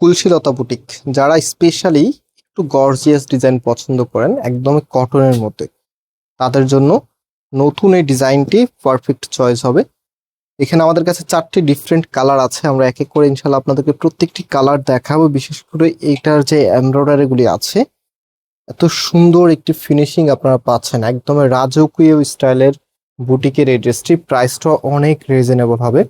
কুলশীলতা boutique, যারা specially একটু gorgeous design পছন্দ করেন, একদমই কটনের মধ্যে তাদের জন্য নতুন এই ডিজাইনটি পারফেক্ট চয়েস হবে। এখানে আমাদের কাছে চারটি ডিফারেন্ট কালার আছে, আমরা এক এক করে ইনশাল্লাহ আপনাদেরকে প্রত্যেকটি কালার দেখাবো, বিশেষ করে এইটার যে এমব্রয়ডারিগুলি আছে। এত সুন্দর একটি ফিনিশিং আপনারা পাচ্ছেন একদম রাজকীয় স্টাইলের বুটিকের এই ড্রেসটি প্রাইসটা অনেক রিজনেবল হবে।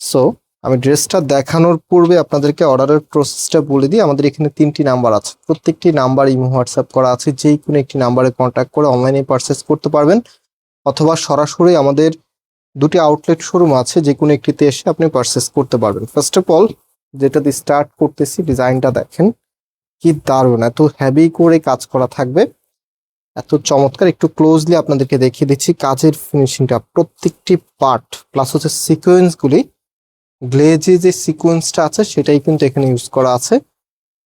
সো আমি ড্রেসটা দেখানোর পূর্বে আপনাদেরকে অর্ডারের প্রসেসটা বলে দিই। আমাদের এখানে তিনটি নাম্বার আছে। প্রত্যেকটি নাম্বার ইমো হোয়াটসঅ্যাপ করা আছে। যেই কোনো একটি নাম্বারে কন্ট্যাক্ট করে অনলাইনে পারচেস করতে পারবেন। অথবা সরাসরি আমাদের দুটি আউটলেট শোরুম আছে, যে কোনো একটিতে এসে আপনি পারচেস করতে পারবেন। ফার্স্ট অফ অল যেটা দিয়ে স্টার্ট করতেছি ডিজাইনটা দেখেন। কি দারুণ! এত হ্যাভি করে কাজ করা থাকবে। এত চমৎকার! একটু ক্লোজলি আপনাদেরকে দেখিয়ে দিচ্ছি কাজের ফিনিশিংটা প্রত্যেকটি পার্ট প্লাস হচ্ছে সিকোয়েন্সগুলি গ্লেজে যে সিকোয়েন্সটা আছে, সেটাই কিন্তু এখানে ইউজ করা আছে।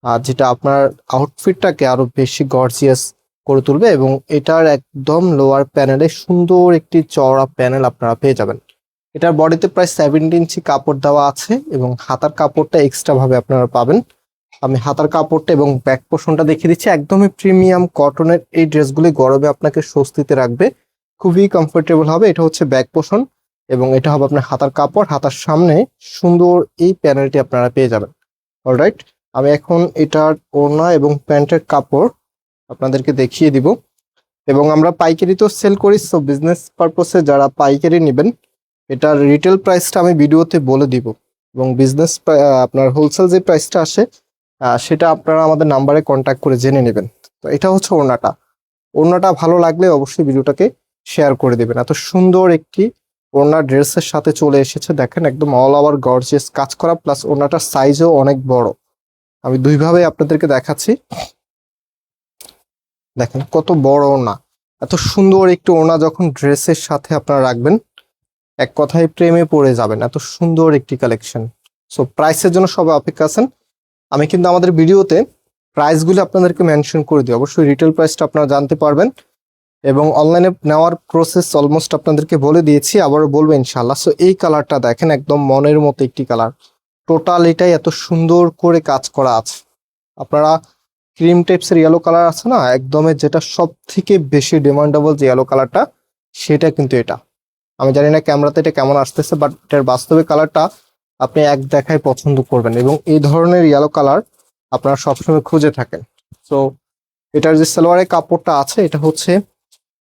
আর যেটা আপনার আউটফিটটাকে আরও বেশি গর্জিয়াস করে তুলবে এবং এটার একদম লোয়ার প্যানেলে সুন্দর একটি চওড়া প্যানেল আপনারা পেয়ে যাবেন। এটার বডিতে প্রায় সেভেন্টি ইঞ্চি কাপড় দেওয়া আছে এবং হাতার কাপড়টা এক্সট্রাভাবে আপনারা পাবেন। আমি হাতার কাপড়টা এবং ব্যাক পোর্শনটা দেখিয়ে দিচ্ছি। একদমই প্রিমিয়াম কটনের এই ড্রেসগুলি গরমে আপনাকে স্বস্তিতে রাখবে। খুবই কমফোর্টেবল হবে। এটা হচ্ছে ব্যাক পোর্শন এবং এটা হবে আপনার হাতার কাপড়, হাতার সামনে সুন্দর এই প্যানেলটি আপনারা পেয়ে যাবেন। অলরাইট আমি এখন এটার ওড়না এবং প্যান্টের কাপড় আপনাদেরকে দেখিয়ে দিব। এবং আমরা পাইকারি তো সেল করি সো বিজনেস পারপসে যারা পাইকারি নেবেন, এটার রিটেল প্রাইসটা আমি ভিডিওতে বলে দিব। এবং বিজনেস আপনার হোলসেল যে প্রাইসটা আসে সেটা আপনারা আমাদের নাম্বারে কন্ট্যাক্ট করে জেনে নেবেন। তো এটা হচ্ছে ওড়নাটা। ওড়নাটা ভালো লাগলে অবশ্যই ভিডিওটাকে শেয়ার করে দেবেন। এত সুন্দর একটি ওড়না ড্রেসের সাথে চলে এসেছে, দেখেন একদম অল ওভার গর্জিয়াস কাজ করা প্লাস ওড়নাটার সাইজও অনেক বড়। আমি দুইভাবে আপনাদেরকে দেখাচ্ছি। দেখেন কত বড় ওড়না এত সুন্দর একটি ওড়না যখন ড্রেসের সাথে আপনারা রাখবেন, এক কথায় প্রেমে পড়ে যাবেন। এত সুন্দর একটি কালেকশন সো প্রাইসের জন্য সবাই অপেক্ষা আছেন। আমি কিন্তু আমাদের ভিডিওতে প্রাইসগুলো আপনাদেরকে মেনশন করে দিই। অবশ্যই রিটেল প্রাইসটা আপনারা জানতে পারবেন। এবং অনলাইনে নেওয়ার প্রসেস অলমোস্ট আপনাদেরকে বলে দিয়েছি, আবারও বলব ইনশাল্লাহ সো এই কালারটা দেখেন, একদম মনের মতো একটি কালার টোটাল এটাই এত সুন্দর করে কাজ করা আছে। আপনারা ক্রিম টাইপসের ইয়েলো কালার আছে না একদমই যেটা সব থেকে বেশি ডিমান্ডেবল যে ইয়েলো কালারটা সেটা কিন্তু এটা। আমি জানি না ক্যামেরাতে এটা কেমন আসতেছে বাট এটার বাস্তবে কালারটা আপনি এক দেখায় পছন্দ করবেন। এবং এই ধরনের ইয়েলো কালার আপনারা সবসময় খুঁজে থাকেন। সো এটার যে সালোয়ারের কাপড়টা আছে, এটা হচ্ছে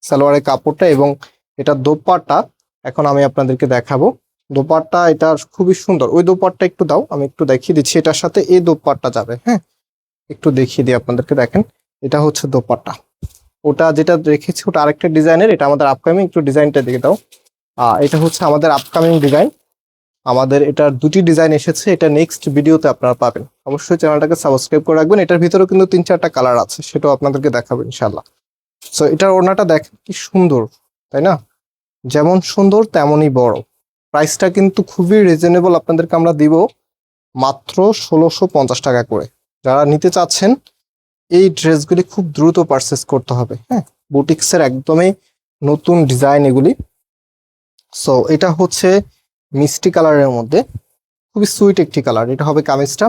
সালোয়ারের কাপড়টা এবং এটা দোপাট্টা। এখন আমি আপনাদেরকে দেখাবো। দোপাট্টা এটা খুবই সুন্দর। ওই দোপাট্টা একটু দাও আমি একটু দেখিয়ে দিচ্ছি। এটার সাথে এই দোপাট্টা যাবে হ্যাঁ? একটু দেখিয়ে দিই আপনাদেরকে দেখেন। এটা হচ্ছে দোপাট্টা। ওটা যেটা রেখেছি ওটা আরেকটা ডিজাইনের। এটা আমাদের আপকামিং একটু ডিজাইনটা দিকে দাও। আহ, এটা হচ্ছে আমাদের আপকামিং ডিজাইন। আমাদের এটার দুটি ডিজাইন এসেছে। এটা নেক্সট ভিডিওতে আপনারা পাবেন। অবশ্যই চ্যানেলটাকে সাবস্ক্রাইব করে রাখবেন। এটার ভিতরেও কিন্তু তিন চারটা কালার আছে সেটাও আপনাদেরকে দেখাবো ইনশাল্লাহ সো এটার ওড়নাটা দেখেন কি সুন্দর, তাই না? যেমন সুন্দর, তেমনই বড়। প্রাইসটা কিন্তু খুবই রিজনেবল আপনাদেরকে আমরা দিব মাত্র ষোলোশো পঞ্চাশ টাকা করে। যারা নিতে চাচ্ছেন, এই ড্রেসগুলি খুব দ্রুত পারচেস করতে হবে হ্যাঁ? বুটিক্সের একদমই নতুন ডিজাইন এগুলি। সো এটা হচ্ছে মিষ্টি কালারের মধ্যে, খুবই সুইট একটি কালার। এটা হবে কামিজটা,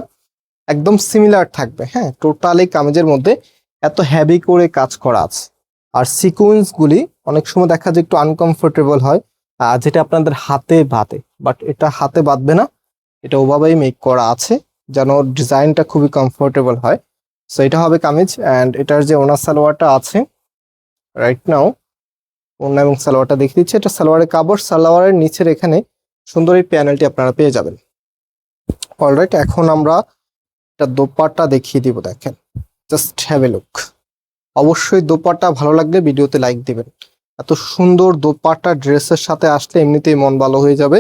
একদম সিমিলার থাকবে হ্যাঁ? টোটালি কামিজের মধ্যে এত হ্যাভি করে কাজ করা আছে। আর সিকুয়েন্স গুলি অনেক সময় দেখা যায় একটু আনকমফোর্টেবল হয় যেটা আপনাদের হাতে বাঁধে। বাট এটা হাতে বাঁধবে না, এটা ওভাবেই মেক করা আছে, যেন ডিজাইনটা খুবই কমফোর্টেবল হয়। সো এটা হবে কামিজ অ্যান্ড এটার যে ওনার সালোয়ারটা আছে রাইট নাও ওনা এবং সালোয়ারটা দেখিয়ে দিচ্ছি। এটা সালোয়ারের কাপড়, সালোয়ারের নিচের এখানে সুন্দর এই প্যানেলটি আপনারা পেয়ে যাবেন। অলরাইট এখন আমরা এটা দোপাট্টা দেখিয়ে দিব, দেখেন। জাস্ট হ্যাভ এ লুক অবশ্যই দোপাট্টা ভালো লাগলে ভিডিওতে লাইক দিবেন। এত সুন্দর দোপাট্টা ড্রেসের সাথে আসলে এমনিতেই মন ভালো হয়ে যাবে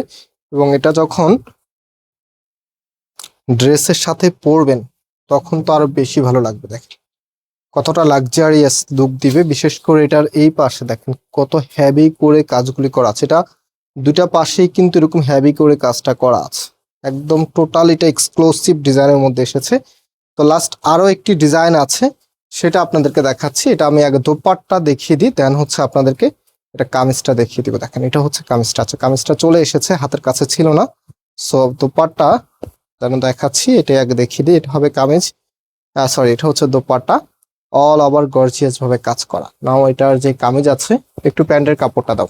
এবং এটা যখন ড্রেসের সাথে পরবেন, তখন তো আরও বেশি ভালো লাগবে দেখেন। কতটা লাক্সারিয়াস লুক দিবে, বিশেষ করে এটার এই পাশে দেখেন কত হ্যাভি করে কাজগুলি করা আছে। এটা দুটা পাশেই কিন্তু এরকম হ্যাভি করে কাজটা করা আছে। একদম টোটাল এটা এক্সক্লুসিভ ডিজাইনের মধ্যে এসেছে। তো লাস্ট আরও একটি ডিজাইন আছে। সেটা আপনাদেরকে দেখাচ্ছি। এটা আমি আগে দোপাট্টা দেখিয়ে দিই দেন হচ্ছে আপনাদেরকে এটা কামিজটা দেখিয়ে দিব। দেখেন, এটা হচ্ছে কামিজটা আছে। কামিজটা চলে এসেছে, হাতের কাছে ছিল না। সো দোপাট্টা যেন দেখাচ্ছি এটা আগে দেখিয়ে দিই। এটা হবে কামিজ সরি এটা হচ্ছে দোপাট্টা। অল ওভার গর্জিয়াস ভাবে কাজ করা। নাও এটার যে কামিজ আছে, একটু প্যান্টের কাপড়টা দাও।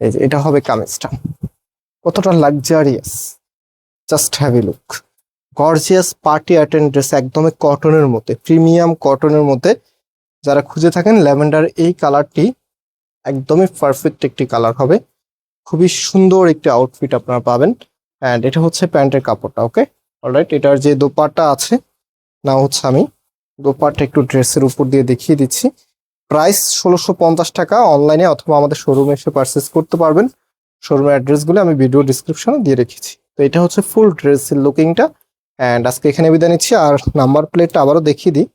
এই যে, এটা হবে কামিজটা। কতটা luxurious just have look gorgeous party attend dress একদমই কটনের মধ্যে প্রিমিয়াম কটনের মধ্যে। যারা খুঁজে থাকেন, ল্যাভেন্ডার এই কালারটি একদমই পারফেক্ট একটি কালার হবে। খুবই সুন্দর একটি আউটফিট আপনারা পাবেন। অ্যান্ড এটা হচ্ছে প্যান্টের কাপড়টা ওকে অলরাইট এটার যে দোপাট্টা আছে না হচ্ছে আমি। দোপাট্টা একটু ড্রেসের উপর দিয়ে দেখিয়ে দিচ্ছি। প্রাইস ষোলোশো পঞ্চাশ টাকা অনলাইনে অথবা আমাদের শোরুমে এসে পারচেস করতে পারবেন। শোরুমের অ্যাড্রেসগুলো আমি ভিডিও ডিসক্রিপশনে দিয়ে রেখেছি। তো এটা হচ্ছে ফুল ড্রেসের লুকিংটা অ্যান্ড আজকে এখানে বিদায় নিচ্ছি, আর নাম্বার প্লেটটা আবারও দেখিয়ে দিই।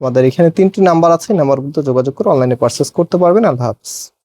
আমাদের এখানে তিনটি নাম্বার আছে নাম্বারগুলোতে যোগাযোগ করে অনলাইনে পারচেস করতে পারবেন। আল্লাহ হাফিজ।